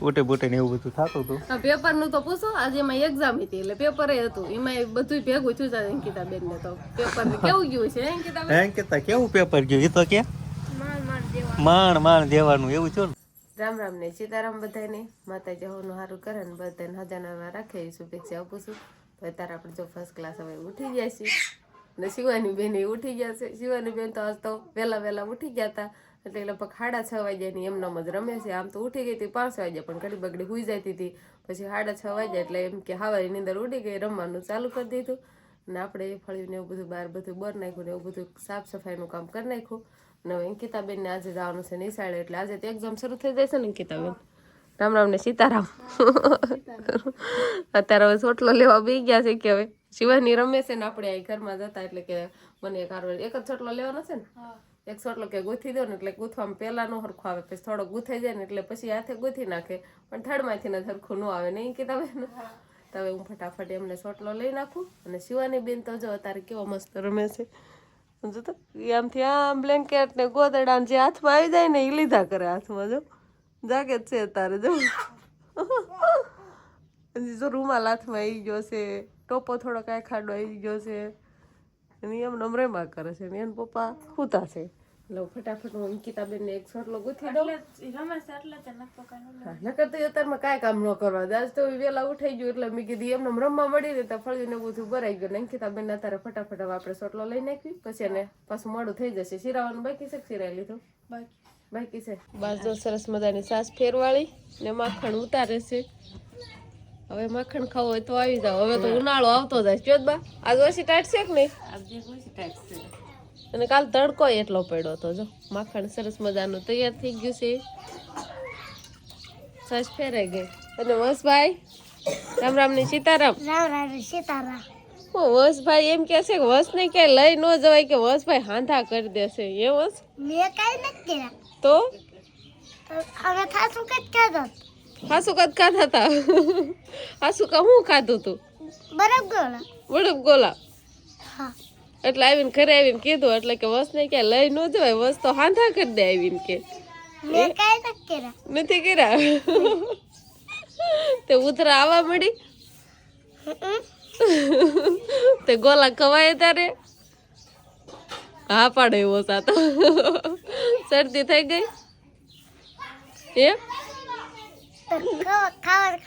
બુટે પોટે ને એવું બધું થતું હતું. આ પેપરનું તો પૂછો આજે એમાં એક્ઝામ હતી એટલે પેપર હતું. એમાં બધું ભેગું થયું છે અંકિતા બેન ને તો. પેપર કેવું ગયું છે અંકિતા કેવું પેપર ગયું? એ તો કે? માણ માણ દેવાનું. એવું છું ને? રામ રામ ને સીતારામ બધાને માતા જવાનું સારું કરે ને બધાને હજારમાં રાખે શુભેચ્છા આપું છું તો અત્યારે આપણે જો ફર્સ્ટ ક્લાસ હવે ઉઠી ગયા છીએ. ને શિવાની બેન એ ઉઠી ગયા છે. શિવાની બેન તો આજ તો વહેલા વહેલા ઉઠી ગયા હતા. એટલે લગભગ સાડા છ વાગ્યાની એમનામ જ રમે છે. આમ તો ઉઠી ગઈ હતી પાંચ વાગ્યા, પણ ઘડી બગડી હુઈ જતી હતી. પછી સાડા છ વાગ્યા એટલે એમ કે હવાની નીંદર ઉડી ગઈ, રમવાનું ચાલુ કરી દીધું. ને આપણે એ ફળ્યું ને એવું બધું બહાર બધું બર નાખ્યું ને એવું બધું સાફ સફાઈનું કામ કરી નાખ્યું. ને અંકિતાબેનને આજે જવાનું છે નિશાળે, એટલે આજે તો એક્ઝામ શરૂ થઈ જશે ને અંકિતાબેન? રામ રામ ને સીતારામ. અત્યારે હવે ચોટલો લેવા બી ગયા છે કે હવે શિવાની રમે છે ને આપણે અહીં ઘરમાં જતા એટલે કે મને એક એક જ ચોટલો લેવાનો છે ને? એક સોટલો કે ગૂંથી દો ને એટલે ગૂંથવામાં પહેલા નો હરખું આવે પછી થોડો ગૂંથાઈ જાય ને એટલે પછી હાથે ગૂંથી નાખે પણ થડમાંથી ને સરખું ન આવે નહીં કીધા તો હવે હું ફટાફટ એમને સોટલો લઈ નાખું અને શિવાની બેન તો જો અત્યારે કેવો મસ્ત રમે છે. જો તો આમથી આમ બ્લેન્કેટ ને ગોદડા જે હાથમાં આવી જાય ને એ લીધા કરે હાથમાં જો. જાગે જ છે અત્યારે જો. જો રૂમાલ હાથમાં આવી ગયો છે ટોપો થોડો કાંઈ ખાડો આવી ગયો છે. અને એમ નમરેમાં કરે છે. ને એના પપ્પા ખૂતા છે. એટલે ફટાફટ હું અંકિતાબેન ને એક સરલો ગુથી દઉં. નકર તો અત્યારમાં કાંઈ કામ ન કરવા દે. આજ તો વેલા ઉઠાઈ ગયું એટલે મેં કીધું એમને રમવા મળી ફળી ફળીને બધું ભરાઈ ગયું. ને અંકિતાબેન અત્યારે ફટાફટ હવે આપણે સોટલો લઈ નાખી પછી એને પાછું મોડું થઈ જશે. શિરાવાનું બાકી છે શિરાઈ લીધું? બાકી. છે. બાજુ સરસ મજાની સાસ ફેરવાળી ને માખણ ઉતારે છે. હવે માખણ ખાવું હોય તો આવી જાવ હવે તો ઉનાળો આવતો જાય. ચોદ બા? આજ ઓછી ટાઈટ છે કે નહીં? અને કાલ તડકો એટલો પડ્યો હતો. જો માખણ સરસ મજાનું તૈયાર થઈ ગયું છે. સાસ ફેરાઈ ગઈ. અને વસભાઈ રામ રામની સીતારામ. રામ રામ સીતારામ. હું વસભાઈ એમ કે છે કે વસ ને ક્યાંય લઈ ન જવાય કે વસભાઈ હાંધા કરી દેશે એ વસ મેં કઈ નથી કર્યા. તો? હવે થાશું કઈ કહેતો હાસુ કદ ખાધા હતા? હાસુ કા હું ખાધું તું? વડપ ગોલા હા. એટલે આવીને ઘરે આવીને કીધું એટલે કે વસ ને ક્યાં લઈ ન જવાય વસ તો હાંધા કરી દે આવીને કે. નથી કર્યા. તે ઉતરા આવવા મળી? તે ગોલા ખવાય તારે? હા પાડે એવો સાતો. શરદી થઈ ગઈ? એ ખાવા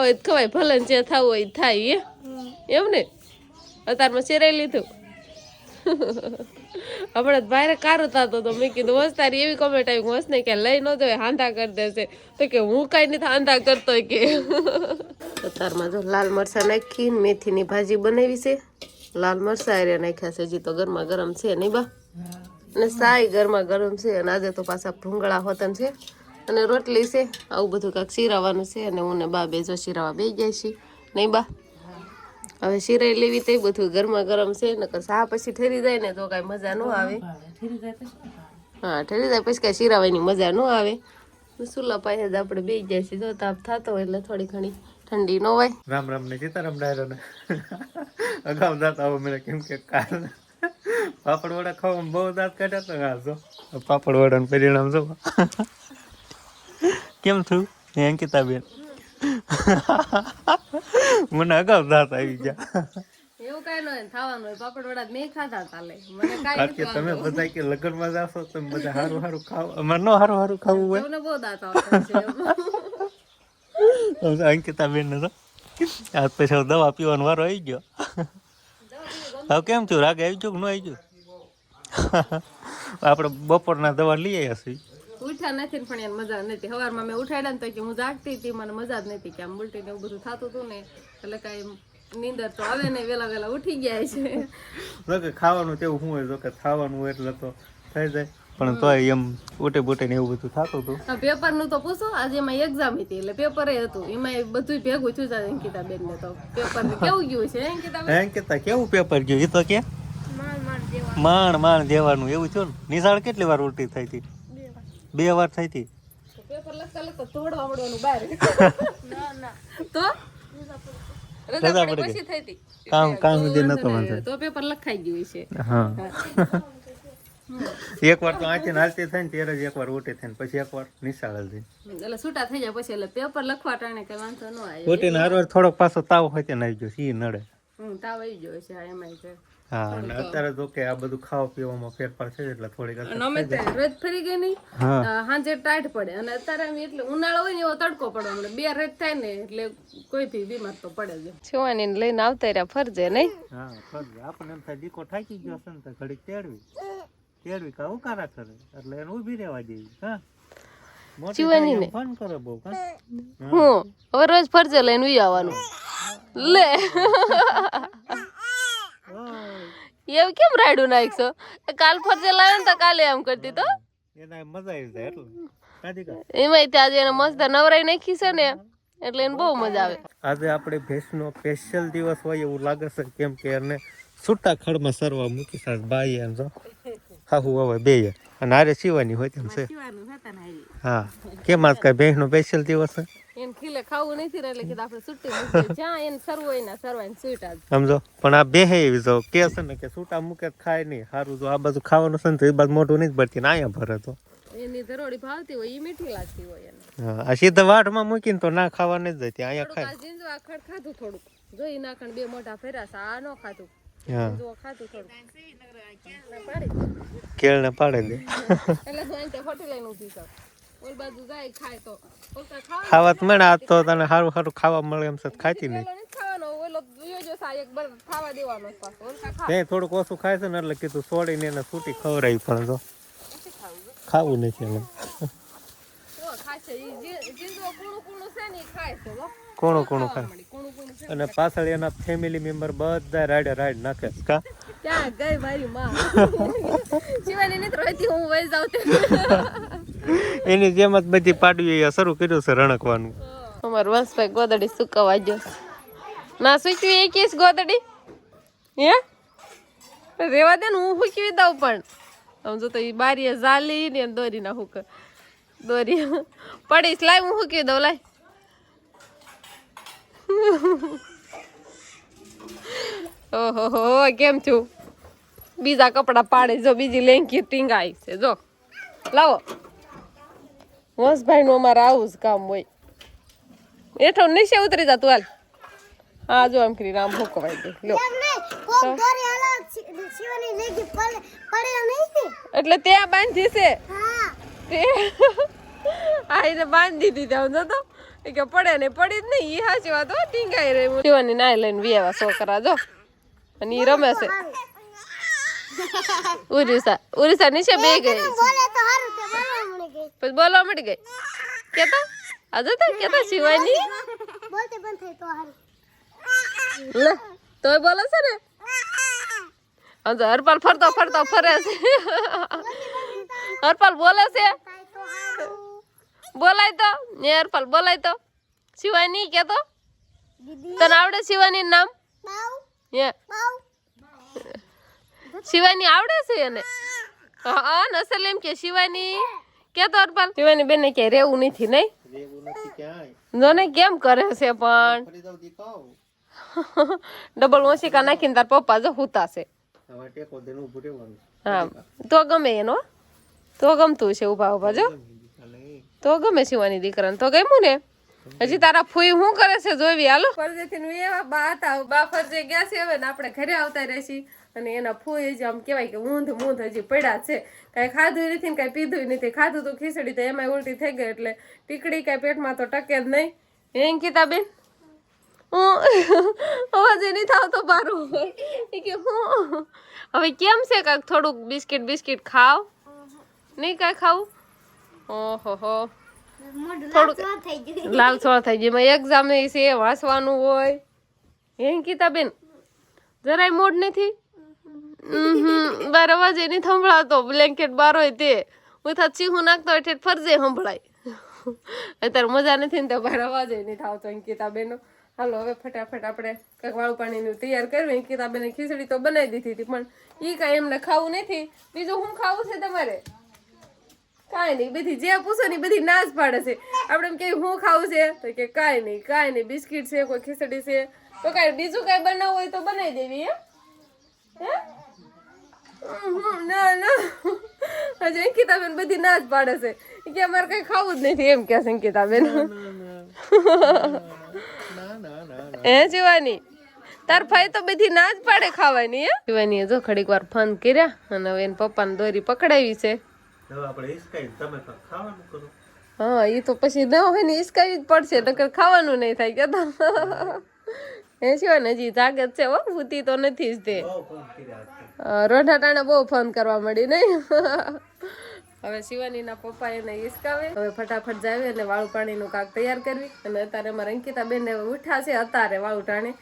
હોય ખવાય ભલે જે થવું હોય થાય એમ ને? અત્યારમાં શેરાઈ લીધું. હમણાં ભારે કારું થતો તો મેં કીધું, વસ તારી એવી કોમેન્ટ આવી. વસ ને કે લઈ ન જવાય, હાંધા કરી દેશે. તો કે હું કાંઈ નથી હાંધા કરતો કે. અત્યારમાં જો લાલ મરચાં નાખી મેથીની ભાજી બનાવી છે. લાલ મરચાં એરે નાખ્યા છે, હજી તો ગરમા ગરમ છે નહીં બા? અને સાય ગરમા ગરમ છે, અને આજે તો પાછા ભૂંગળા હોતન છે. અને રોટલી છે. આવું બધું કાંક શીરાવાનું છે અને હું ને બા બે શીરાવા બે ગયા છીએ. નહીં બા? હવે શીરાઈ લેવી તે બધું ગરમા ગરમ છે, નકર સા પછી ઠરી જાય ને તો કાંઈ મજા ન આવે. હા, ઠરી જાય પછી કાંઈ શીરાવાની મજા ન આવે. સુલા પાસે જ આપણે બે ગયા છીએ. જો તાપ થતો હોય એટલે થોડી ઘણી ઠંડી ન હોય. રામ રામ ને સીતારામ ડાયરો ને. અગાઉ દાંત આવો મેં કેમ કે કારણ પાપડ વડા ખાવામાં બહુ દાંત કાઢ્યા તો હાલ જો. પાપડ વડાનું પરિણામ જો. કેમ થયું? એ અંકિતા બેન. મને અગાઉ દાંત આવી ગયા. એવું કાંઈ ન થવાનું પાપડ વડા મેં ખાધા તાલે. મને કારણ કે તમે બધા કે લગ્નમાં જાશો તમે બધા સારું સારું ખાવ અમારે નો સારું સારું ખાવું હોય. તમને બહુ દાંત આવતા છે તો ને આજ પછી હવે દવા પીવાનો વારો આવી ગયો. હવે કેમ થયું? રાગે આવી ગયો કે ન આવી ગયું? આપણે બપોરના દવા લઈ આવ્યા છીએ. ઉઠ્યા નથી પણ એને મજા નથી. સવારમાં મેં ઉઠાડ્યા ને તો કે હું જાગતી હતી મને મજા જ નથી કે આમ ઉલટીને એવું બધું થતું હતું ને એટલે કાંઈ નીંદર તો આવે ને વેલા વેલા ઉઠી ગયા છે. જો કે ખાવાનું તેવું શું હોય જો કે ખાવાનું હોય એટલે તો થઈ જાય. પણ તોય એમ ઉટે બુટે ને એવું બધું થતું હતું. પેપરનું તો પૂછો આજે એમાં એક્ઝામ હતી એટલે પેપર હતું. એમાં બધું ભેગું થયું છે અંકિતા બેન ને તો. પેપર કેવું ગયું છે અંકિતા અંકિતા કેવું પેપર ગયું? એ તો કે? માણ માણ દેવાનું એવું થયું ને? નિશાળ કેટલી વાર ઉલટી થઈ હતી? બે વાર થઈ હતી. પેપર લખતા લખતા તોડવા મળવાનું બહાર. ના ના. તો? રજા પડી પછી થઈ હતી. કામ કામ સુધી નતો વાંધો. તો પેપર લખાઈ ગયું છે હા. એકવાર તો આંચી હાલતી ને ત્યારે જ એકવાર ઉઠી થાય ને પછી એકવાર નિશાળ થઈ એટલે છૂટા થઈ જાય પછી એટલે પેપર લખવા ટાણે વાંધો ન આવે. ઉઠીને થોડોક પાછો તાવ હોય ત્યાં આવી ગયો સી નડે. હું તાવ આવી ગયો છે આ છે હા અને અત્યારે તો કે આ બધું ખાવા પીવામાં ફેરફાર છે એટલે થોડીક અમે તો રજ ફરી ગઈ નહીં. સાંજે ટાઈટ પડે. અને અત્યારે એટલે ઉનાળો હોય ને એવો તડકો પડે હમણાં બે રજ થાય ને એટલે કોઈ બી બીમાર તો પડે જ. છોવાની લઈને આવતા રહ્યા ફરજે નહીં? હા ફરજે. આપણને એમ થાય દીકો થાકી ગયો હશે ને તો ઘડીક તેડવી. તેડવી કા ઉકારા કરે એટલે એને ઊભી રહેવા દેવી. હા. જીવાની થાય ફોન કરે બહુ હું. હવે રોજ ફરજે લઈને ઉઈ આવવાનું. લે. એવું કેમ રાયડું નાખશો? કાલ ફરજે લાવ્યો ને તો કાલે એમ કરતી તો. એને મજા આવી જાય એટલે. કાઢી કાઢ. એમાંય ત્યાં આજે એને મસ્ત નવરાઈ નાખી છે ને એટલે એને બહુ મજા આવે. આજે આપણે ભેંસનો સ્પેશિયલ દિવસ હોય એવું લાગે છે કેમ કે એને છૂટા ખડમાં સરવા મૂકી સાસ બાઈ એમ જો. હાહુ હવે બે. અને આરે સીવાની હોય તેમ છે. હા. કેમ આજ કઈ ભેંસનો સ્પેશિયલ દિવસ છે? એને ખીલે ખાવું નથી ને એટલે કીધું આપણે છૂટી જ્યાં એને સરવું હોય ને છૂટા સમજો? પણ આ બે એવી જો. કે છે ને કે છૂટા મૂકે ખાય નહીં. સારું જો આ બાજુ ખાવાનું છે ને તો એ બાજુ મોઢું નહીં ભરતી ને અહીંયા ભરે તો. એની ધરોડી ભાવતી હોય એ મીઠી લાગતી હોય એને. હા સીધા વાટમાં મૂકીને તો ના ખાવા નહીં જતી અહીંયા ખાય. જીંજવા આખડ ખાધું થોડુંક. જોઈ નાખણ બે મોટા ફેર્યા છે આ ન ખાધું. ખાધું થોડું પાડી દે. એટલે લઈને ખાવા તો. મળે આજ તો તને સારું સારું ખાવા મળે એમ છે તો ખાતી નહીં. તે થોડુંક ઓછું ખાય છે ને એટલે કીધું છોડીને એને છૂટી ખવડાવી પણ તો ખાવું નથી એને કૂણું કૂણું ખાય અને પાછળ એના ફેમિલી મેમ્બર બધા રાડે રાઈડ નાખે. કા? ક્યાં ગઈ મારી માં? હું વહી જાઉં એની જેમ જ બધી પાડવી શરૂ કર્યું છે રણકવાનું. અમારું વંશભાઈ ગોદડી સુકવા ગયો ના, સૂચવી એ કેસ ગોદડી? હે? રેવા દે ને, હું હુકવી દઉં પણ. સમજો તો એ બારીએ જાલી ને દોરી ના હુક. દોરી પડીશ, લાય, હું હુકવી દઉં, લાય. ઓહો, હો, કેમ છું? બીજા કપડા પાડે, જો બીજી લેંકી ટીંગાઈ છે, જો. લાવો. વંશભાઈ નું અમારે આવું જ કામ હોય. એઠો નીચે ઉતરી જતું હાલ. હા જો આમ કરી રામ ભૂકવાઈ ગઈ. ને એટલે ત્યાં બાંધી છે. આ એને બાંધી દીધા હું તો. કે પડે ને પડી જ નહીં. એ સાચી વાત હોય ટીંગાઈ રહી શિવાની નાય લઈને વિયાવા છોકરા જો. અને એ રમે છે. ઉરીસા ઉરીસા નીચે બે ગઈ. પછી બોલવા મળી ગઈ? કેતા? આજે તો કેતા શિવાની? બોલતે બંધ થઈ તો હારું. લે તોય બોલે છે ને? આમ હરપાલ ફરતો ફરતો ફરે છે. હરપાલ બોલે છે? બોલાય તો. ને હરપાલ બોલાય તો. શિવાની કેતો? તને આવડે શિવાની નામ? હે શિવાની આવડે છે એને? હા નસલ એમ કે શિવાની. કેતો હરપાલ શિવાની બેન કે રેવું નથી નહીં? એવું નથી ક્યાંય. જો ને કેમ કરે છે પણ? ડબલ ઓશિકા નાખીને તાર પપ્પા જો હુતા છે. હવે ટેકો દેનું ઊભું રહેવાનું. હા. તો ગમે એનો તો ગમતું છે ઊભા ઊભા જો. તો ગમે શિવાની દીકરાને. તો ગમ્યું ને? હજી તારા ફૂઈ શું કરે છે? જોવી હાલો. ફરજેથી એવા બા હતા બા ફરજે ગયા છે હવે ને આપણે ઘરે આવતા રહેશી. અને એના ફૂઈ જ આમ કહેવાય કે ઊંધ મૂંધ હજી પડ્યા છે. કાંઈ ખાધું નથી ને કાંઈ પીધું નથી. ખાધું તો ખીચડી તો એમાં ઉલટી થઈ ગઈ એટલે ટીકડી કાંઈ પેટમાં તો ટકે જ નહીં. હે અંકિતાબેન? હું અવાજ એ નહીં થાવતો બારું એ કે હું? હવે કેમ છે કાંઈક થોડુંક બિસ્કિટ બિસ્કિટ ખાવ? નહીં કાંઈ ખાવું? ઓહો હો. થોડુંક લાલ થઈ ગયું. સોળ થઈ ગઈ એક્ઝામ છે વાંચવાનું હોય. હે અંકિતા બેન જરાય મૂડ નથી? બાર અવાજ એ નહીં સંભળાતો. બ્લેન્કેટ બાર હોય તે. હું થા ચીહું નાખતો હોય ઠેઠ ફરજે સંભળાય. અત્યારે મજા નથી ને તો બાર અવાજ એ નહીં થાવતો અંકિતા બેનો હાલો, હવે ફટાફટ આપણે કંઈક વાળું પાણીનું તૈયાર કરવી અંકિતા બેને ખીચડી તો બનાવી દીધી હતી, પણ એ કાંઈ એમને ખાવું નથી. બીજું શું ખાવું છે તમારે? કાંઈ નહીં, બધી જે પૂછો ને બધી ના જ પાડે છે. આપણે એમ કે હું ખાવું છે? તો કે કાંઈ નહીં કાંઈ નહીં, બિસ્કિટ છે, કોઈ ખીચડી છે. તો કાંઈ બીજું કાંઈ બનાવવું હોય તો બનાવી દેવી, એમ? હે? ના ના. હજી અંકિતાબેન બધી ના જ પાડે છે. કે અમારે કઈ ખાવું જ નથી. એમ કે છે અંકિતાબેન. હે જીવાની? તાર ભાઈ તો બધી ના જ પાડે ખાવાની હે? જીવાની જો ઘડીક વાર ફોન કર્યા અને હવે એના પપ્પાને દોરી પકડાવી છે. હવે આપણે ઈસકાઈ તમે તો ખાવાનું કરો. હા એ તો પછી ન હોય ને ઈસકાવી જ પડશે નકર ખાવાનું નહીં થાય કે તો એ સિવાય ને હજી જાગે જ છે હો ભૂતી તો નથી જ તે. બહુ ફોન કર્યા છે. રોઢા ટાણે બહુ ફોન કરવા મળી નહીં. હવે શિવાનીના પપ્પા એને હિસકાવે હવે ફટાફટ જાવે અને વાળું પાણીનું કાક તૈયાર કરવી. અને અત્યારે અમારે અંકિતા બેન ઉઠ્યા છે અત્યારે વાળું ટાણે.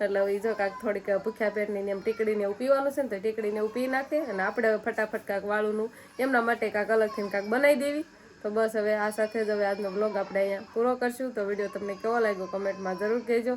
એટલે હવે જો કાક થોડીક ભૂખ્યા પેટની ને એમ ટીકડીને એવું પીવાનું છે ને તો ટીકડીને એવું પી નાખે. અને આપણે હવે ફટાફટ કાક વાળુંનું એમના માટે કાક અલગથી કાક બનાવી દેવી. તો બસ હવે આ સાથે જ હવે આજનો બ્લોગ આપણે અહીંયા પૂરો કરશું. તો વીડિયો તમને કેવો લાગ્યો કમેન્ટમાં જરૂર કહેજો.